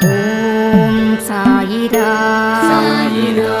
ஓம் சாயிரா சாயிரா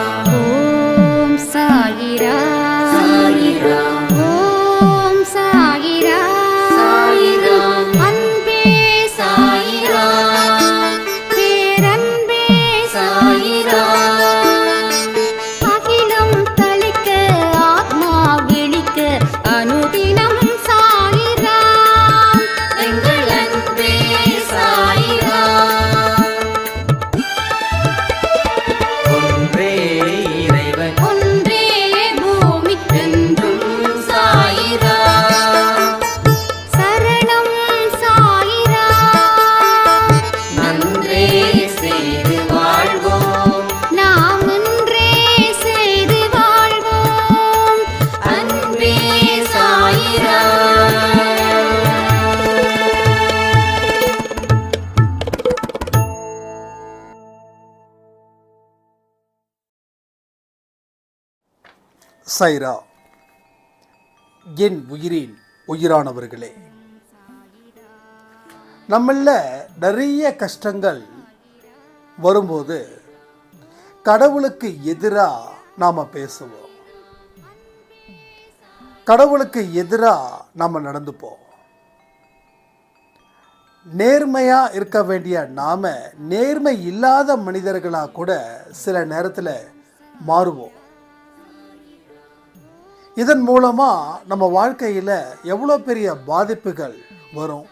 சைரா. என் உயிரின் உயிரானவர்களே. நம்மள நிறைய கஷ்டங்கள் வரும்போது கடவுளுக்கு எதிராக நாம் பேசுவோம். கடவுளுக்கு எதிராக நாம் நடந்துப்போம். நேர்மையாக இருக்க வேண்டிய நாம் நேர்மை இல்லாத மனிதர்களாக கூட சில நேரத்தில் மாறுவோம். இதன் மூலமாக நம்ம வாழ்க்கையில் எவ்வளோ பெரிய பாதிப்புகள் வரும்?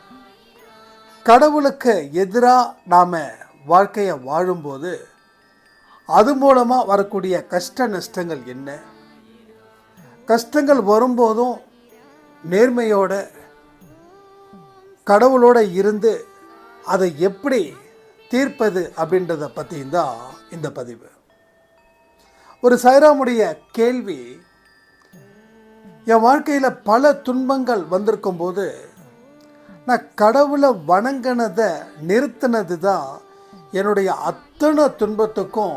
கடவுளுக்கு எதிராக நாம் வாழ்க்கையை வாழும்போது அது மூலமாக வரக்கூடிய கஷ்ட நஷ்டங்கள் என்ன? கஷ்டங்கள் வரும்போதும் நேர்மையோட கடவுளோட இருந்து அதை எப்படி தீர்ப்பது அப்படின்றத பற்றியும் தான் இந்த பதிவு. ஒரு சைராமுடைய கேள்வி என் வாழ்க்கையில் பல துன்பங்கள் வந்திருக்கும் போது நான் கடவுளை வணங்கினதை நிறுத்தினது தான் என்னுடைய அத்தனை துன்பத்துக்கும்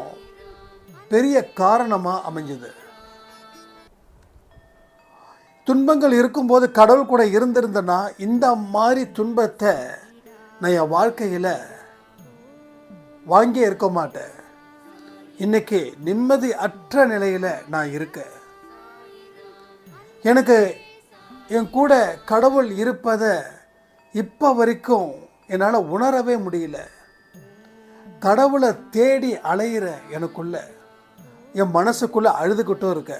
பெரிய காரணமாக அமைஞ்சது. துன்பங்கள் இருக்கும்போது கடவுள் கூட இருந்திருந்தேன்னா இந்த மாதிரி துன்பத்தை நான் என் வாழ்க்கையில் வாங்கியே இருக்க மாட்டேன். இன்னைக்கு நிம்மதி அற்ற நிலையில் நான் இருக்கேன். எனக்கு என் கூட கடவுள் இருப்பதை இப்போ வரைக்கும் என்னால் உணரவே முடியல. கடவுளை தேடி அலையிற எனக்குள்ள என் மனசுக்குள்ளே அழுதுகிட்டும் இருக்க.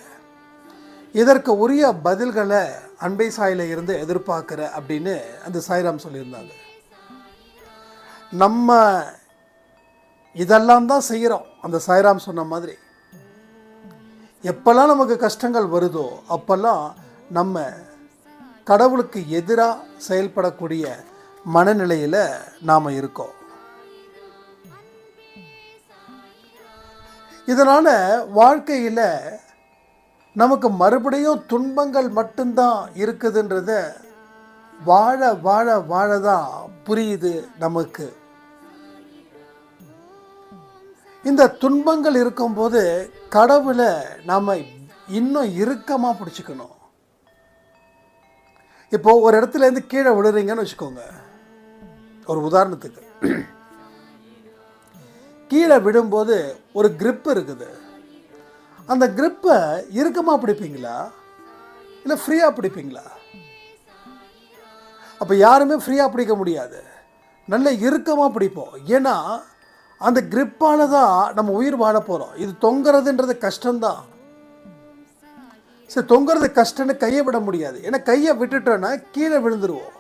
இதற்கு உரிய பதில்களை அன்பை சாயில இருந்து எதிர்பார்க்குற அப்படின்னு அந்த சாய்ராம் சொல்லியிருந்தாங்க. நம்ம இதெல்லாம் தான் செய்கிறோம். அந்த சாய்ராம் சொன்ன மாதிரி. எப்பெல்லாம் நமக்கு கஷ்டங்கள் வருதோ அப்பெல்லாம் நம்ம கடவுளுக்கு எதிராக செயல்படக்கூடிய மனநிலையில் நாம் இருக்கோம். இதனால் வாழ்க்கையில் நமக்கு மறுபடியும் துன்பங்கள் மட்டும்தான் இருக்குதுன்றத வாழ வாழ வாழ தான் புரியுது நமக்கு. இந்த துன்பங்கள் இருக்கும்போது கடவுளை நாம் இன்னும் இறுக்கமாக பிடிச்சிக்கணும். இப்போ ஒரு இடத்துல இருந்து கீழே விழுறீங்கன்னு வச்சுக்கோங்க. ஒரு உதாரணத்துக்கு. கீழே விடும்போது ஒரு grip இருக்குது. அந்த கிரிப்பை இறுக்கமாக பிடிப்பீங்களா? இல்லை ஃப்ரீயாக பிடிப்பீங்களா? அப்போ யாருமே ஃப்ரீயாக பிடிக்க முடியாது. நல்ல இறுக்கமாக பிடிப்போம். ஏன்னா அந்த கிரிப்பால் தான் நம்ம உயிர் வாழ போகிறோம் இது தொங்குறதுன்றது கஷ்டம்தான். சரி தொங்குறது கஷ்டம்னு கையை விட முடியாது. ஏன்னா கையை விட்டுட்டோன்னா கீழே விழுந்துருவோம்.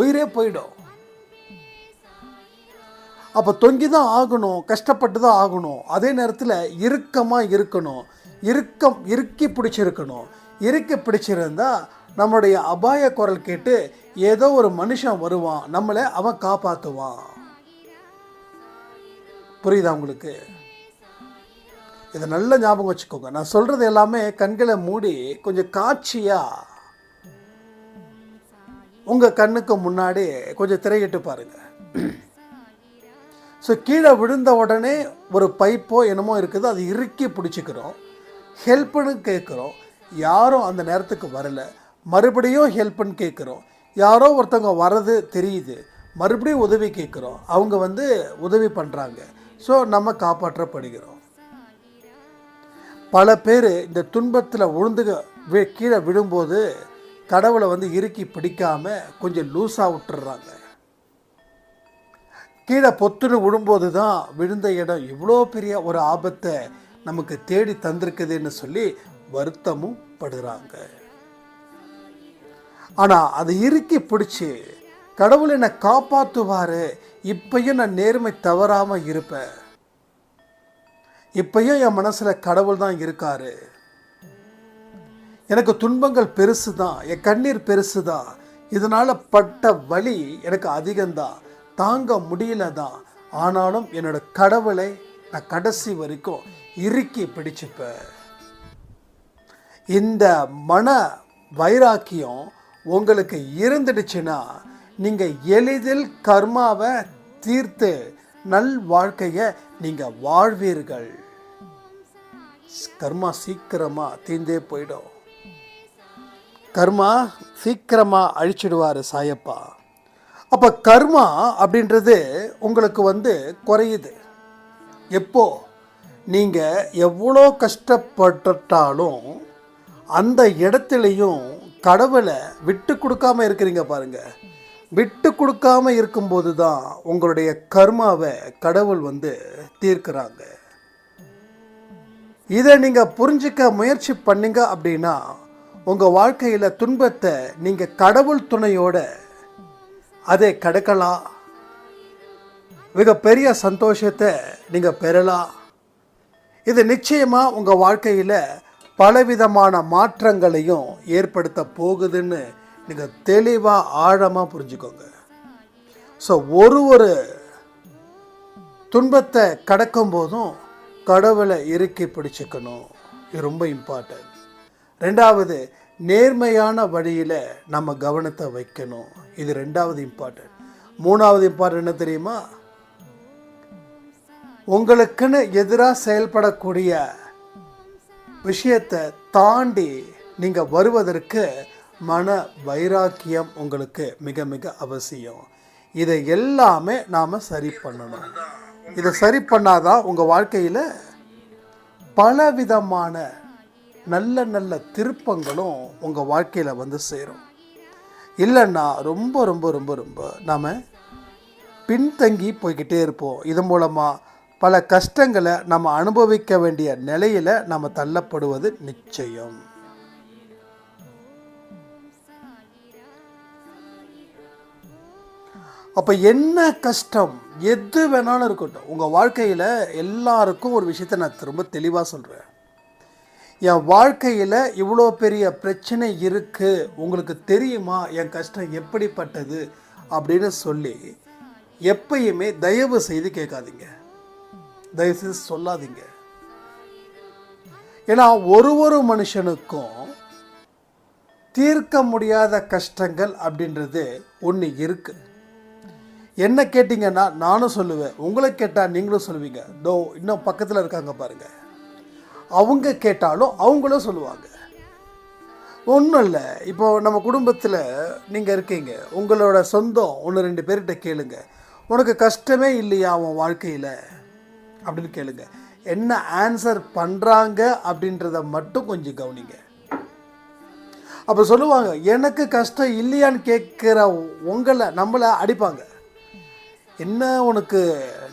உயிரே போயிடும். அப்போ தொங்கி தான் ஆகணும் கஷ்டப்பட்டு தான் ஆகணும். அதே நேரத்தில் இறுக்கமாக இருக்கணும். இறுக்கம் இறுக்கி பிடிச்சிருக்கணும். இறுக்கி பிடிச்சிருந்தா நம்மளுடைய அபாய குரல் கேட்டு ஏதோ ஒரு மனுஷன் வருவான். நம்மளை அவன் காப்பாற்றுவான் புரியுதா உங்களுக்கு? இதை நல்ல ஞாபகம் வச்சுக்கோங்க. நான் சொல்கிறது எல்லாமே கண்களை மூடி கொஞ்சம் காட்சியாக உங்கள் கண்ணுக்கு முன்னாடி கொஞ்சம் திரையிட்டு பாருங்கள் ஸோ கீழே விழுந்த உடனே ஒரு பைப்போ என்னமோ இருக்குது. அது இறுக்கி பிடிச்சிக்கிறோம். ஹெல்ப்புன்னு கேட்குறோம். யாரும் அந்த நேரத்துக்கு வரல. மறுபடியும் ஹெல்ப்புன்னு கேட்குறோம். யாரோ ஒருத்தவங்க வர்றது தெரியுது. மறுபடியும் உதவி கேட்குறோம். அவங்க வந்து உதவி பண்ணுறாங்க ஸோ நம்ம காப்பாற்றப்படுகிறோம். பல பேர் இந்த துன்பத்தில் விழுந்து வி- கீழே விழும்போது கடவுளை வந்து இறுக்கி பிடிக்காமல் கொஞ்சம் லூஸாக விட்டுறாங்க கீழே பொத்துன்னு விழும்போது தான் விழுந்த இடம் இவ்வளோ பெரிய ஒரு ஆபத்தை நமக்கு தேடி தந்திருக்குதுன்னு சொல்லி வருத்தமும் படுறாங்க. ஆனால் அதை இறுக்கி பிடிச்சி கடவுள் என்னை காப்பாற்றுவார் இப்பையும் நான் நேர்மை தவறாமல் இருப்பேன். இப்பையும் என் மனசில் கடவுள் தான் இருக்காரு. எனக்கு துன்பங்கள் பெருசு தான் என் கண்ணீர் பெருசு தான் இதனால் பட்ட வலி எனக்கு அதிகம்தான். தாங்க முடியல தான் ஆனாலும் என்னோட கடவுளை நான் கடைசி வரைக்கும் இறுக்கி பிடிச்சுப்பேன். இந்த மன வைராக்கியம் உங்களுக்கு இருந்துடுச்சுன்னா நீங்கள் எளிதில் கர்மாவை தீர்த்து நல் வாழ்க்கையை நீங்கள் வாழ்வீர்கள். கர்மா சீக்கிரமாக தீர்ந்தே போயிடும். கர்மா சீக்கிரமாக அழிச்சிடுவார் சாயப்பா. அப்போ கர்மா அப்படின்றது உங்களுக்கு வந்து குறையுது. எப்போ? நீங்கள் எவ்வளோ கஷ்டப்பட்டுட்டாலும் அந்த இடத்துலையும் கடவுளை விட்டு கொடுக்காம இருக்கிறீங்க பாருங்கள் விட்டு கொடுக்காம இருக்கும்போது தான் உங்களுடைய கர்மாவை கடவுள் வந்து தீர்க்கிறாங்க. இதை நீங்கள் புரிஞ்சிக்க முயற்சி பண்ணீங்க அப்படின்னா உங்கள் வாழ்க்கையில் துன்பத்தை நீங்கள் கடவுள் துணையோட அதை கடக்கலாம். மிகப்பெரிய சந்தோஷத்தை நீங்கள் பெறலாம். இது நிச்சயமாக உங்கள் வாழ்க்கையில் பலவிதமான மாற்றங்களையும் ஏற்படுத்த போகுதுன்னு நீங்கள் தெளிவாக ஆழமாக புரிஞ்சுக்கோங்க. ஸோ ஒரு ஒரு துன்பத்தை கடக்கும் போதும் கடவுளை இறுக்கி பிடிச்சிக்கணும். இது ரொம்ப இம்பார்ட்டன்ட் ரெண்டாவது நேர்மையான வழியில் நம்ம கவனத்தை வைக்கணும். இது ரெண்டாவது இம்பார்ட்டன்ட் மூணாவது இம்பார்ட்டன்ட் என்ன தெரியுமா? உங்களுக்குன்னு எதிராக செயல்படக்கூடிய விஷயத்தை தாண்டி நீங்கள் வருவதற்கு மன வைராக்கியம் உங்களுக்கு மிக மிக அவசியம். இதை எல்லாமே நாம் சரி பண்ணணும். இதை சரி பண்ணாதான் உங்கள் வாழ்க்கையில் பலவிதமான நல்ல நல்ல திருப்பங்களும் உங்கள் வாழ்க்கையில் வந்து சேரும். இல்லைன்னா ரொம்ப ரொம்ப ரொம்ப ரொம்ப நாம் பின்தங்கி போய்கிட்டே இருப்போம். இது மூலமாக பல கஷ்டங்களை நம்ம அனுபவிக்க வேண்டிய நிலையில் நம்ம தள்ளப்படுவது நிச்சயம். அப்போ என்ன கஷ்டம்? எது வேணாலும் இருக்கட்டும். உங்கள் வாழ்க்கையில் எல்லாருக்கும் ஒரு விஷயத்தை நான் திரும்ப தெளிவாக சொல்கிறேன் என் வாழ்க்கையில் இவ்வளோ பெரிய பிரச்சனை இருக்குது உங்களுக்கு தெரியுமா? என் கஷ்டம் எப்படிப்பட்டது? அப்படின்னு சொல்லி எப்பயுமே தயவு செய்து கேட்காதீங்க. தயவு செய்து சொல்லாதீங்க. ஏன்னா ஒரு ஒரு மனுஷனுக்கும் தீர்க்க முடியாத கஷ்டங்கள் அப்படின்றது ஒன்று இருக்குது என்ன கேட்டிங்கன்னா நானும் சொல்லுவேன். உங்களை கேட்டால் நீங்களும் சொல்லுவீங்க. தோ இன்னும் பக்கத்தில் இருக்காங்க பாருங்கள் அவங்க கேட்டாலும் அவங்களும் சொல்லுவாங்க. ஒன்றும் இல்லை. இப்போ நம்ம குடும்பத்தில் நீங்கள் இருக்கீங்க. உங்களோட சொந்தம் ஒன்று ரெண்டு பேர்கிட்ட கேளுங்க. உனக்கு கஷ்டமே இல்லையா அவன் வாழ்க்கையில்? அப்படின்னு கேளுங்க. என்ன ஆன்சர் பண்ணுறாங்க அப்படின்றத மட்டும் கொஞ்சம் கவனிங்க. அப்போ சொல்லுவாங்க எனக்கு கஷ்டம் இல்லையான்னு கேட்குற உங்களை நம்மளை அடிப்பாங்க. என்ன உனக்கு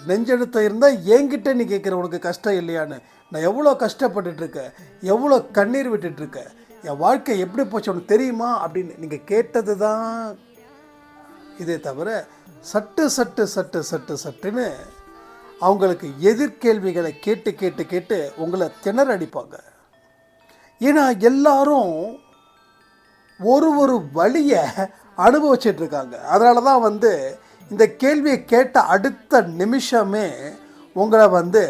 நெஞ்செழுத்தம் இருந்தால் என்கிட்ட நீ கேட்குற உனக்கு கஷ்டம் இல்லையான்னு? நான் எவ்வளோ கஷ்டப்பட்டுட்ருக்கேன் எவ்வளோ கண்ணீர் விட்டுட்ருக்கேன் என் வாழ்க்கை எப்படி போச்சு? உனக்கு தெரியுமா? அப்படின்னு நீங்கள் கேட்டது தான் இதே தவிர சட்டு சட்டு சட்டு சட்டு சட்டுன்னு அவங்களுக்கு எதிர்கேள்விகளை கேட்டு கேட்டு கேட்டு உங்களை திணற அடிப்பாங்க. ஏன்னா எல்லாரும் ஒரு ஒரு வழியை அனுபவிச்சிட்டு இருக்காங்க அதனால தான் வந்து இந்த கேள்வியை கேட்ட அடுத்த நிமிஷமே உங்களை வந்து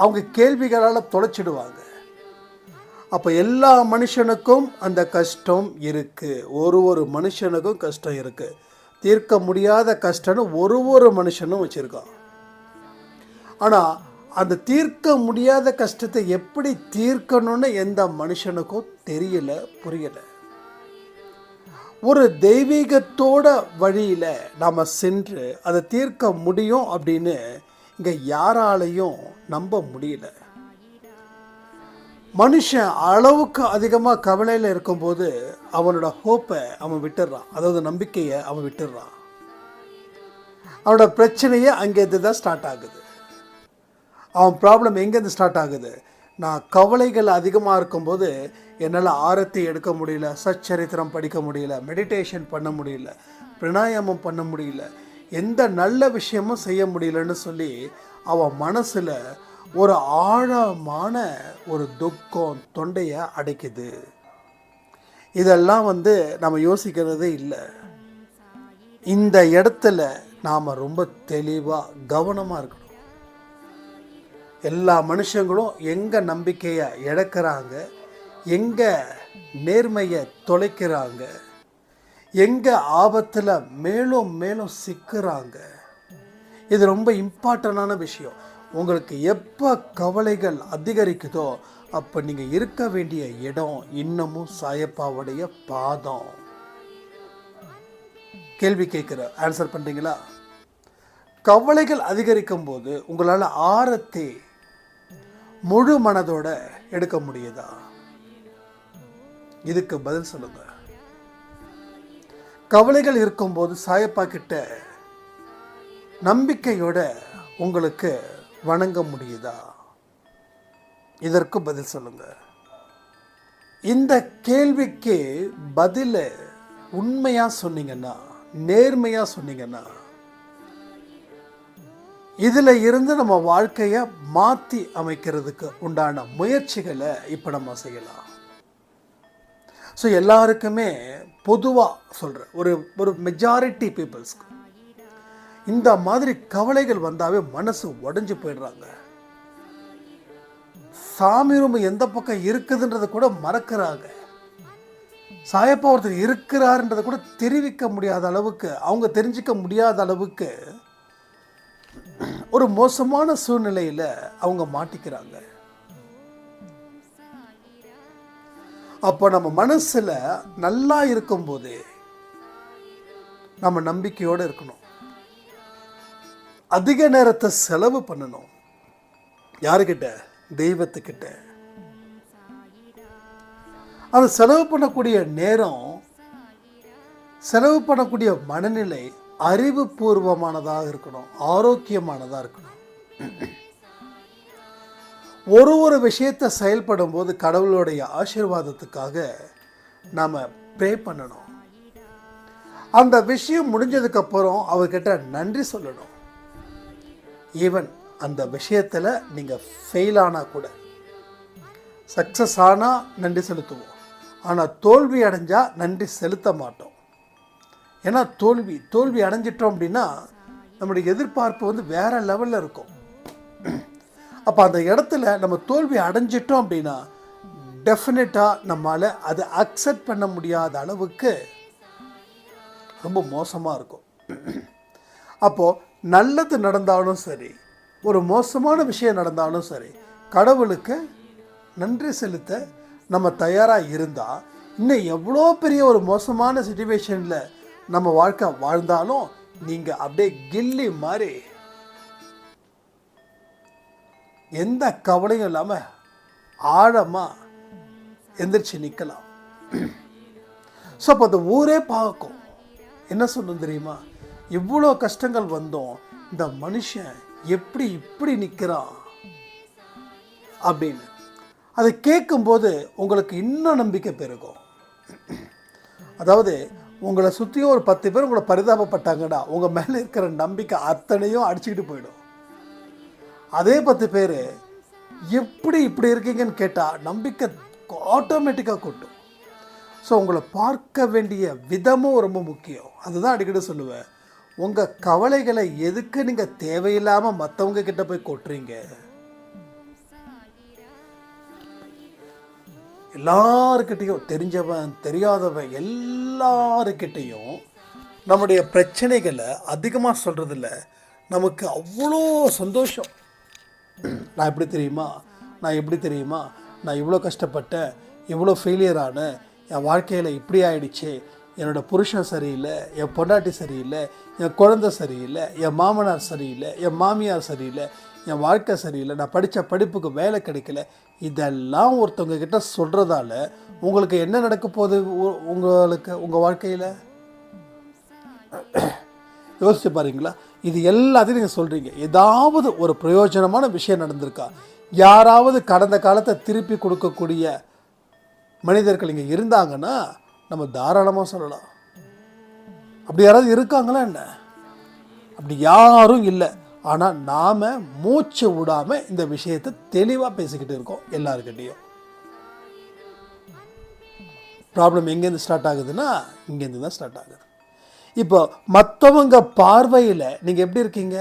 அவங்க கேள்விகளால் தொலைச்சிடுவாங்க. அப்போ எல்லா மனுஷனுக்கும் அந்த கஷ்டம் இருக்குது ஒரு ஒரு மனுஷனுக்கும் கஷ்டம் இருக்குது தீர்க்க முடியாத கஷ்டம்னு ஒரு ஒரு மனுஷனும் வச்சுருக்கான். ஆனால் அந்த தீர்க்க முடியாத கஷ்டத்தை எப்படி தீர்க்கணும்னு எந்த மனுஷனுக்கும் தெரியல புரியலை. ஒரு தெய்வீகத்தோட வழியில் நாம் சென்று அதை தீர்க்க முடியும் அப்படின்னு இங்கே யாராலையும் நம்ப முடியல. மனுஷன் அளவுக்கு அதிகமாக கவலையில் இருக்கும்போது அவனோட ஹோப்பை அவன் விட்டுடுறான் அதாவது நம்பிக்கையை அவன் விட்டுடுறான் அவனோட பிரச்சனையே அங்கேருந்து தான் ஸ்டார்ட் ஆகுது. அவன் ப்ராப்ளம் எங்கேருந்து ஸ்டார்ட் ஆகுது? நான் கவலைகள் அதிகமாக இருக்கும்போது என்னால் ஆரத்தி எடுக்க முடியல சச்சரித்திரம் படிக்க முடியல மெடிடேஷன் பண்ண முடியல பிராணாயாமம் பண்ண முடியல எந்த நல்ல விஷயமும் செய்ய முடியலன்னு சொல்லி அவன் மனசில் ஒரு ஆழமான ஒரு துக்கம் தொண்டையை அடைக்குது. இதெல்லாம் வந்து நம்ம யோசிக்கிறதே இல்லை. இந்த இடத்துல நாம் ரொம்ப தெளிவாக கவனமாக இருக்கணும். எல்லா மனுஷங்களும் எங்கே நம்பிக்கையை இழக்கிறாங்க? எங்கே நேர்மையை தொலைக்கிறாங்க? எங்கே ஆபத்தில் மேலும் மேலும் சிக்கிறாங்க? இது ரொம்ப இம்பார்ட்டண்டான விஷயம். உங்களுக்கு எப்போ கவலைகள் அதிகரிக்குதோ அப்போ நீங்கள் இருக்க வேண்டிய இடம் இன்னமும் சாயப்பாவுடைய பாதம். கேள்வி கேட்குற ஆன்சர் பண்ணுறீங்களா கவலைகள் அதிகரிக்கும் போது உங்களால் ஆரத்தை முழு மனதோட எடுக்க முடியுதா? இதுக்கு பதில் சொல்லுங்க. கவலைகள் இருக்கும்போது சாயப்பா கிட்ட நம்பிக்கையோட உங்களுக்கு வணங்க முடியுதா? இதற்கு பதில் சொல்லுங்க. இந்த கேள்விக்கு பதில உண்மையா சொன்னீங்கன்னா நேர்மையா சொன்னீங்கன்னா இதில் இருந்து நம்ம வாழ்க்கையை மாற்றி அமைக்கிறதுக்கு உண்டான முயற்சிகளை இப்போ நம்ம செய்யலாம். ஸோ எல்லாருக்குமே பொதுவாக சொல்கிறேன் ஒரு ஒரு மெஜாரிட்டி பீப்புள்ஸ்க்கு இந்த மாதிரி கவலைகள் வந்தாவே மனசு உடஞ்சு போயிடுறாங்க. சாமி ரூம் எந்த பக்கம் இருக்குதுன்றதை கூட மறக்கிறாங்க. சாயப்பா ஒருத்தர் இருக்கிறாருன்றதை கூட தெரிவிக்க முடியாத அளவுக்கு அவங்க தெரிஞ்சுக்க முடியாத அளவுக்கு ஒரு மோசமான சூழ்நிலையில் அவங்க மாட்டிக்கிறாங்க. அப்போ நம்ம மனசுல நல்லா இருக்கும்போது நம்ம நம்பிக்கையோடு இருக்கணும். அதிக நேரத்தை செலவு பண்ணணும். யாருக்கிட்ட? தெய்வத்துக்கிட்ட. அது செலவு பண்ணக்கூடிய நேரம் செலவு பண்ணக்கூடிய மனநிலை அறிவுபூர்வமானதாக இருக்கணும் ஆரோக்கியமானதாக இருக்கணும். ஒரு ஒரு விஷயத்தை செயல்படும் போது கடவுளுடைய ஆசீர்வாதத்துக்காக நாம் ப்ரே பண்ணணும். அந்த விஷயம் முடிஞ்சதுக்கப்புறம் அவர்கிட்ட நன்றி சொல்லணும். ஈவன் அந்த விஷயத்தில் நீங்கள் ஃபெயில் ஆனால் கூட சக்ஸஸ் ஆனால் நன்றி செலுத்துவோம். ஆனால் தோல்வி அடைஞ்சால் நன்றி செலுத்த மாட்டோம். ஏன்னா தோல்வி தோல்வி அடைஞ்சிட்டோம் அப்படின்னா நம்முடைய எதிர்பார்ப்பு வந்து வேறு லெவலில் இருக்கும். அப்போ அந்த இடத்துல நம்ம தோல்வி அடைஞ்சிட்டோம் அப்படின்னா டெஃபினட்டாக நம்மளால் அதை அக்செப்ட் பண்ண முடியாத அளவுக்கு ரொம்ப மோசமாக இருக்கும். அப்போது நல்லது நடந்தாலும் சரி ஒரு மோசமான விஷயம் நடந்தாலும் சரி கடவுளுக்கு நன்றி செலுத்த நம்ம தயாராக இருந்தால் இன்னும் எவ்வளோ பெரிய ஒரு மோசமான சுச்சுவேஷனில் நம்ம வாழ்க்கை வாழ்ந்தாலும் நீங்கள் அப்படியே கில்லி மாதிரி. எந்த கவலையும் இல்லாமல் ஆழமாக எந்திரிச்சு நிற்கலாம் ஸோ அப்போ அந்த ஊரே பார்க்கும். என்ன சொல்லணும் தெரியுமா? இவ்வளோ கஷ்டங்கள் வந்தோம். இந்த மனுஷன் எப்படி இப்படி நிற்கிறான் அப்படின்னு. அதை கேட்கும்போது உங்களுக்கு இன்னும் நம்பிக்கை பெருகும். அதாவது உங்களை சுற்றியும் ஒரு பத்து பேர் உங்களை பரிதாபப்பட்டாங்கன்னா உங்கள் மேலே இருக்கிற நம்பிக்கை அத்தனையும் அடிச்சுக்கிட்டு போயிடும். அதே பத்து பேர் எப்படி இப்படி இருக்கீங்கன்னு கேட்டால் நம்பிக்கை ஆட்டோமேட்டிக்காக கூட்டும். ஸோ உங்களை பார்க்க வேண்டிய விதமும் ரொம்ப முக்கியம். அதுதான் அடிக்கடி சொல்லுவேன். உங்கள் கவலைகளை எதுக்கு நீங்கள் தேவையில்லாமல் மற்றவங்க கிட்ட போய் கொட்டுறீங்க? எல்லாருக்கிட்டேயும் தெரிஞ்சவன் தெரியாதவன் எல்லாருக்கிட்டேயும் நம்முடைய பிரச்சனைகளை அதிகமாக சொல்கிறதில்ல நமக்கு அவ்வளோ சந்தோஷம். நான் எப்படி தெரியுமா? நான் எப்படி தெரியுமா? நான் இவ்வளோ கஷ்டப்பட்டேன் இவ்வளோ ஃபெயிலியர் ஆனேன் என் வாழ்க்கையில் இப்படி ஆயிடுச்சு. என்னோட புருஷன் சரியில்லை என் பொண்டாட்டி சரியில்லை என் குழந்தை சரியில்லை என் மாமனார் சரியில்லை என் மாமியார் சரியில்லை. என் வாழ்க்கை சரியில்லை நான் படித்த படிப்புக்கு வேலை கிடைக்கல. இதெல்லாம் ஒருத்தவங்க கிட்ட சொல்கிறதால உங்களுக்கு என்ன நடக்க போகுது உ- உங்களுக்கு உங்கள் வாழ்க்கையில்? யோசிச்சு பாருங்களா. இது எல்லாத்தையும் நீங்கள் சொல்கிறீங்க ஏதாவது ஒரு பிரயோஜனமான விஷயம் நடந்திருக்கா? யாராவது கடந்த காலத்தை திருப்பி கொடுக்கக்கூடிய மனிதர்கள் இங்கே இருந்தாங்கன்னா நம்ம தாராளமாக சொல்லலாம். அப்படி யாராவது இருக்காங்களா என்ன? அப்படி யாரும் இல்லை. ஆனால் நாம் மூச்சு விடாமல் இந்த விஷயத்தை தெளிவாக பேசிக்கிட்டு இருக்கோம் எல்லாருக்கிட்டேயும் ப்ராப்ளம் எங்கேருந்து ஸ்டார்ட் ஆகுதுன்னா இங்கேருந்து தான் ஸ்டார்ட் ஆகுது. இப்போ மற்றவங்க பார்வையில் நீங்கள் எப்படி இருக்கீங்க?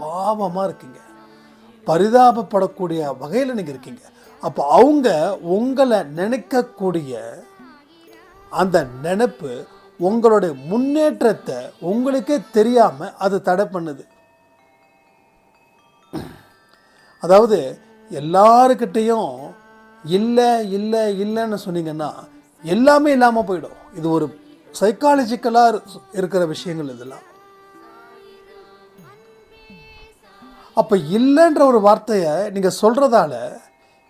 பாவமாக இருக்கீங்க. பரிதாபப்படக்கூடிய வகையில் நீங்கள் இருக்கீங்க. அப்போ அவங்க உங்களை நினைக்கக்கூடிய அந்த நினைப்பு உங்களுடைய முன்னேற்றத்தை உங்களுக்கே தெரியாமல் அது தடை பண்ணுது. அதாவது எல்லாருக்கிட்டேயும் இல்லை இல்லை இல்லைன்னு சொன்னீங்கன்னா எல்லாமே இல்லாமல் போயிடும். இது ஒரு சைக்காலஜிக்கலாக இருக்கிற விஷயங்கள் இதெல்லாம். அப்போ இல்லைன்ற ஒரு வார்த்தையை நீங்கள் சொல்கிறதால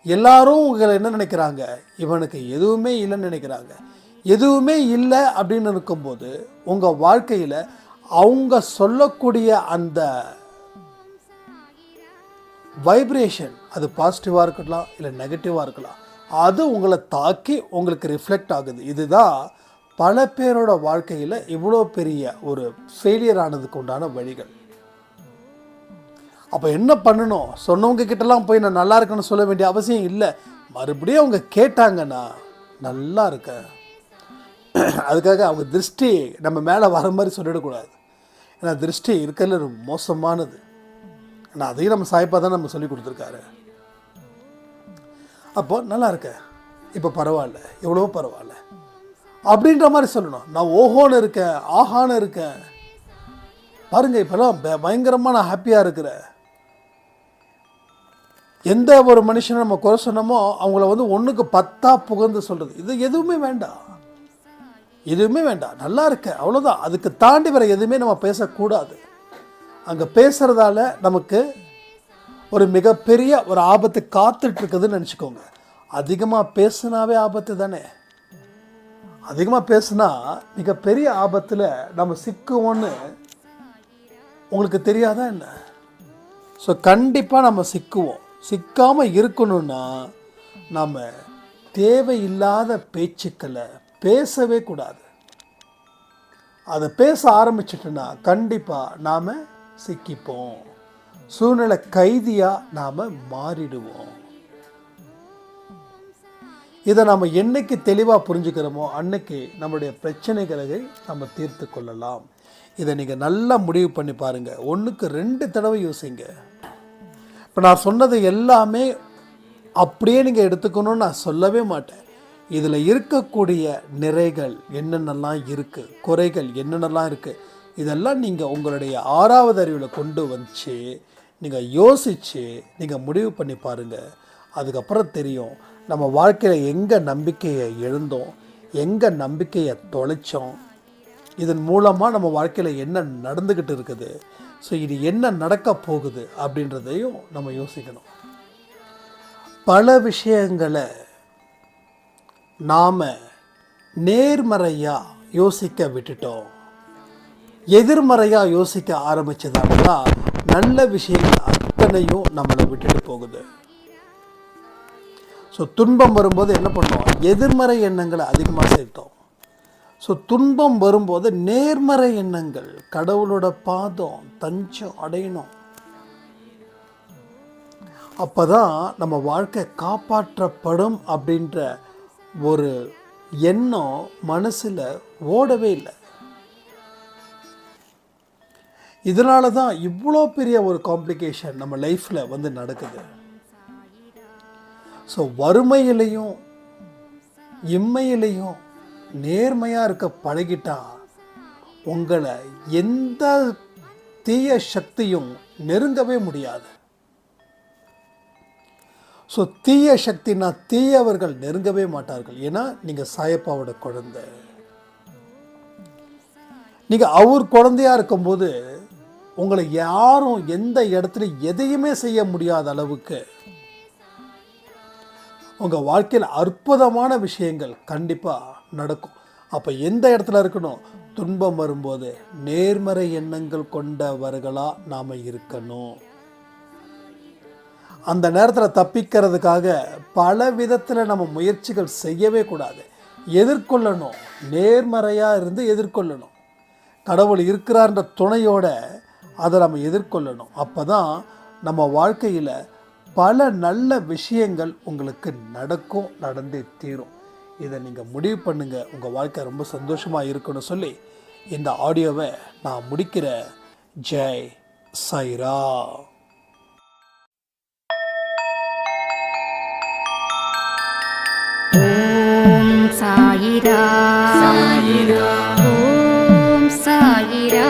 எல்லாரும் உங்களை என்ன நினைக்கிறாங்க? இவனுக்கு எதுவுமே இல்லைன்னு நினைக்கிறாங்க. எதுவுமே இல்லை அப்படின்னு இருக்கும்போது உங்கள் வாழ்க்கையில் அவங்க சொல்லக்கூடிய அந்த வைப்ரேஷன் அது பாசிட்டிவாக இருக்கலாம் இல்லை நெகட்டிவாக இருக்கலாம். அது உங்களை தாக்கி உங்களுக்கு ரிஃப்ளெக்ட் ஆகுது. இதுதான் பல பேரோட வாழ்க்கையில் இவ்வளோ பெரிய ஒரு ஃபெயிலியர் ஆனதுக்கு உண்டான வழிகள். அப்போ என்ன பண்ணணும்? சொன்னவங்க கிட்டலாம் போய் நான் நல்லா இருக்கேன்னு சொல்ல வேண்டிய அவசியம் இல்லை. மறுபடியும் அவங்க கேட்டாங்கன்னா நல்லா இருக்கேன் அதுக்காக அவங்க திருஷ்டி நம்ம மேலே வர மாதிரி சொல்லிடக்கூடாது. ஏன்னா திருஷ்டி இருக்கிறதுல ஒரு மோசமானது. ஆனால் அதையும் நம்ம சாய்ப்பா தான் நம்ம சொல்லி கொடுத்துருக்காரு. அப்போ நல்லா இருக்க. இப்போ பரவாயில்ல. எவ்வளோ பரவாயில்ல. அப்படின்ற மாதிரி சொல்லணும். நான் ஓஹோன்னு இருக்கேன் ஆஹான்னு இருக்கேன். பாருங்க இப்போலாம் பயங்கரமாக நான் ஹாப்பியாக இருக்கிறேன். எந்த ஒரு மனுஷனை நம்ம குறை சொன்னோமோ அவங்கள வந்து ஒன்றுக்கு பத்தா புகழ்ந்து சொல்கிறது இது எதுவுமே வேண்டாம். எதுவுமே வேண்டாம். நல்லா இருக்க. அவ்வளோதான் அதுக்கு தாண்டி வேறு எதுவுமே நம்ம பேசக்கூடாது. அங்கே பேசுகிறதால நமக்கு ஒரு மிகப்பெரிய ஒரு ஆபத்து காத்துட்ருக்குதுன்னு நினச்சிக்கோங்க. அதிகமாக பேசுனாவே ஆபத்து தானே. அதிகமாக பேசுனா மிகப்பெரிய ஆபத்தில் நம்ம சிக்குவோன்னு உங்களுக்கு தெரியாதா என்ன? ஸோ கண்டிப்பாக நம்ம சிக்குவோம். சிக்காமல் இருக்கணும்னா நாம் தேவையில்லாத பேச்சுக்களை பேசவே கூடாது. அதை பேச ஆரம்பிச்சிட்டோன்னா கண்டிப்பாக நாம் சிக்கிப்போம். சூழ்நிலை கைதியாக நாம் மாறிடுவோம். இதை நாம் என்னைக்கு தெளிவாக புரிஞ்சுக்கிறோமோ அன்னைக்கு நம்மளுடைய பிரச்சனைகளை நம்ம தீர்த்து கொள்ளலாம். இதை நீங்கள் நல்லா முடிவு பண்ணி பாருங்கள் ஒன்றுக்கு ரெண்டு தடவை யோசிங்க. இப்போ நான் சொன்னது எல்லாமே அப்படியே நீங்கள் எடுத்துக்கணும்னு நான் சொல்லவே மாட்டேன். இதில் இருக்கக்கூடிய நிறைகள் என்னென்னலாம் இருக்குது குறைகள் என்னென்னலாம் இருக்குது இதெல்லாம் நீங்கள் உங்களுடைய ஆறாவது அறிவில் கொண்டு வந்துச்சு நீங்கள் யோசித்து நீங்கள் முடிவு பண்ணி பாருங்கள் அதுக்கப்புறம் தெரியும் நம்ம வாழ்க்கையில் எங்கே நம்பிக்கையை எழுந்தோம் எங்கே நம்பிக்கையை தொலைச்சோம். இதன் மூலமாக நம்ம வாழ்க்கையில் என்ன நடந்துக்கிட்டு இருக்குது ஸோ இது என்ன நடக்க போகுது அப்படின்றதையும் நம்ம யோசிக்கணும். பல விஷயங்களை நாம் நேர்மறையாக யோசிக்க விட்டுட்டோம். எதிர்மறையாக யோசிக்க ஆரம்பித்ததால் தான் நல்ல விஷயங்கள் அத்தனையும் நம்மளை விட்டுட்டு போகுது. ஸோ துன்பம் வரும்போது என்ன பண்ணோம் எதிர்மறை எண்ணங்களை அதிகமாக சேர்த்தோம். ஸோ துன்பம் வரும்போது நேர்மறை எண்ணங்கள் கடவுளோட பாதம் தஞ்சம் அடையணும். அப்பதான் நம்ம வாழ்க்கை காப்பாற்றப்படும் அப்படின்ற ஒரு எண்ணம் மனசில் ஓடவே இல்லை. இதனால தான் இவ்வளோ பெரிய ஒரு காம்ப்ளிகேஷன் நம்ம லைஃப்பில் வந்து நடக்குது. ஸோ வறுமையிலையும் இம்மையிலையும் நேர்மையாக இருக்க பழகிட்டா உங்களை எந்த தீய சக்தியும் நெருங்கவே முடியாது. ஸோ தீய சக்தினா தீயவர்கள் நெருங்கவே மாட்டார்கள். ஏன்னா நீங்கள் சாயப்பாவோட குழந்தை. நீங்கள் அவர் குழந்தையா இருக்கும்போது உங்களை யாரும் எந்த இடத்துல எதையுமே செய்ய முடியாத அளவுக்கு உங்கள் வாழ்க்கையில் அற்புதமான விஷயங்கள் கண்டிப்பாக நடக்கும். அப்போ எந்த இடத்துல இருக்கணும்? துன்பம் வரும்போது நேர்மறை எண்ணங்கள் கொண்டவர்களாக நாம் இருக்கணும். அந்த நேரத்தில் தப்பிக்கிறதுக்காக பல விதத்தில் நம்ம முயற்சிகள் செய்யவே கூடாது. எதிர்கொள்ளணும். நேர்மறையாக இருந்து எதிர்கொள்ளணும். கடவுள் இருக்கிறார்ன்ற துணையோட அதை நம்ம எதிர்கொள்ளணும். அப்போ தான் நம்ம வாழ்க்கையில் பல நல்ல விஷயங்கள் உங்களுக்கு நடக்கும் நடந்தே தீரும். இதை நீங்கள் முடிவு பண்ணுங்கள் உங்கள் வாழ்க்கை ரொம்ப சந்தோஷமாக இருக்குன்னு சொல்லி இந்த ஆடியோவை நான் முடிக்கிற. ஜெய் சைரா ஓம் சாயிரா சாயிரா ஓம் சாயிரா